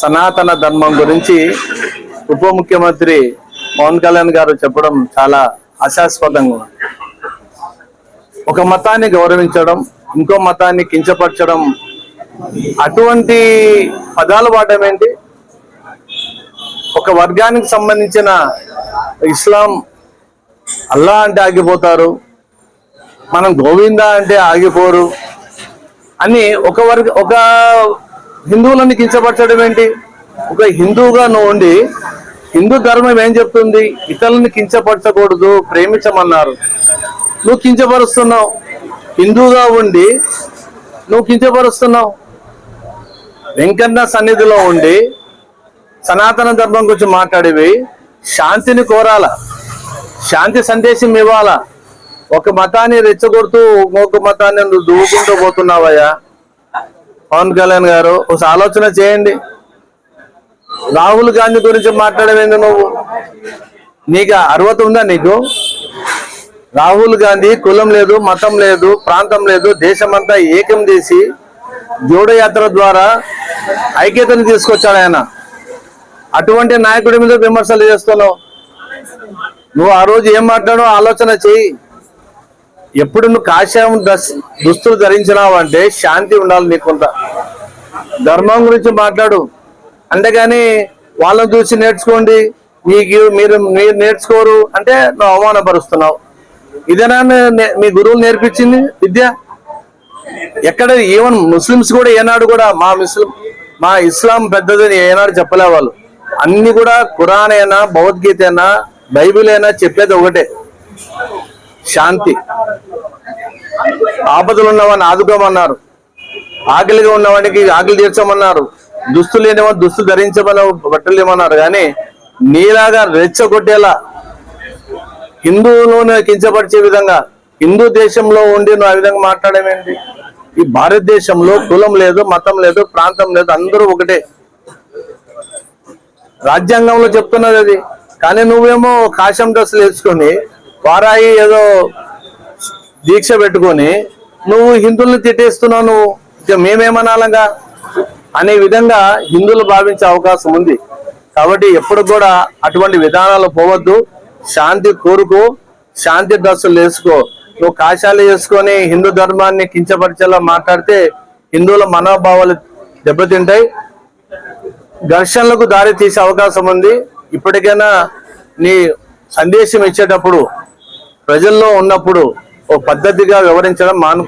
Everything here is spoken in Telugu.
సనాతన ధర్మం గురించి ఉప ముఖ్యమంత్రి పవన్ కళ్యాణ్ గారు చెప్పడం చాలా హాస్యాస్పదంగా ఉంది. ఒక మతాన్ని గౌరవించడం ఇంకో మతాన్ని కించపరచడం అటువంటి పదాలు వాడడం ఏంటి? ఒక వర్గానికి సంబంధించిన ఇస్లాం అల్లా అంటే ఆగిపోతారు మనం గోవిందా అంటే ఆగిపోరు అని ఒక వర్గ ఒక హిందువులను కించపరచడం ఏంటి? ఒక హిందువుగా నువ్వు ఉండి హిందూ ధర్మం ఏం చెప్తుంది? ఇతరులను కించపరచకూడదు ప్రేమించమన్నారు. నువ్వు కించపరుస్తున్నావు. హిందువుగా ఉండి నువ్వు కించపరుస్తున్నావు. వెంకన్న సన్నిధిలో ఉండి సనాతన ధర్మం గురించి మాట్లాడేవి. శాంతిని కోరాల? శాంతి సందేశం ఇవ్వాలా? ఒక మతాన్ని రెచ్చగొడుతూ ఇంకొక మతాన్ని నువ్వు దూకుంటూ పోతున్నావయ్యా. పవన్ కళ్యాణ్ గారు ఒక ఆలోచన చేయండి. రాహుల్ గాంధీ గురించి మాట్లాడమేంది నువ్వు? నీకు అర్హత ఉందా నీకు? రాహుల్ గాంధీ కులం లేదు మతం లేదు ప్రాంతం లేదు దేశమంతా ఏకం చేసి జోడయాత్ర ద్వారా ఐక్యతను తీసుకొచ్చాడు ఆయన. అటువంటి నాయకుడి మీద విమర్శలు చేస్తున్నావు. నువ్వు ఆ రోజు ఏం మాట్లాడో ఆలోచన చెయ్యి ఎప్పుడు నువ్వు కాషాయం దుస్తులు ధరించినావు అంటే శాంతి ఉండాలి నీకుంత ధర్మం గురించి మాట్లాడు. అంతేగాని వాళ్ళని చూసి నేర్చుకోండి. మీకు మీరు మీరు నేర్చుకోరు అంటే నువ్వు అవమానపరుస్తున్నావు. ఇదేనా నే- మీ గురువులు నేర్పించింది విద్య? ఎక్కడ ఈవెన్ ముస్లిమ్స్ కూడా ఏనాడు కూడా మా ముస్లిం మా ఇస్లాం పెద్దదని ఏనాడు చెప్పలే వాళ్ళు. అన్ని కూడా ఖురాన్ అయినా భగవద్గీత అయినా బైబిల్ అయినా చెప్పేది ఒకటే. శాంతి. ఆపదలు ఉన్నవాడిని ఆదుకోమన్నారు. ఆకలిగా ఉన్నవాడికి ఆకలి తీర్చమన్నారు. దుస్తులు లేనివాడు దుస్తులు ధరించమని బట్టలు ఏమన్నారు కానీ నీలాగా రెచ్చగొట్టేలా హిందువులను కించపరిచే విధంగా హిందూ దేశంలో ఉండి నువ్వు ఆ విధంగా మాట్లాడమేంటి ఈ భారతదేశంలో కులం లేదు మతం లేదు ప్రాంతం లేదు అందరూ ఒకటే. రాజ్యాంగంలో చెప్తున్నది అది. కానీ నువ్వేమో కాశం డ్రెస్సులు వేసుకొని వారాయి ఏదో దీక్ష పెట్టుకొని నువ్వు హిందువుల్ని తిట్టేస్తున్నావు నువ్వు ఇక మేమేమనాలంగా? అనే విధంగా హిందువులు భావించే అవకాశం ఉంది. కాబట్టి ఎప్పుడు కూడా అటువంటి విధానాలు పోవద్దు. శాంతి కోరుకో శాంతి దశలు వేసుకో. నువ్వు కాశాలు వేసుకొని హిందూ ధర్మాన్ని కించపరిచేలా మాట్లాడితే హిందువుల మనోభావాలు దెబ్బతింటాయి. ఘర్షణలకు దారి తీసే అవకాశం ఉంది. ఇప్పటికైనా నీ సందేశం ఇచ్చేటప్పుడు ప్రజల్లో ఉన్నప్పుడు ఓ పద్ధతిగా వివరించడం మాను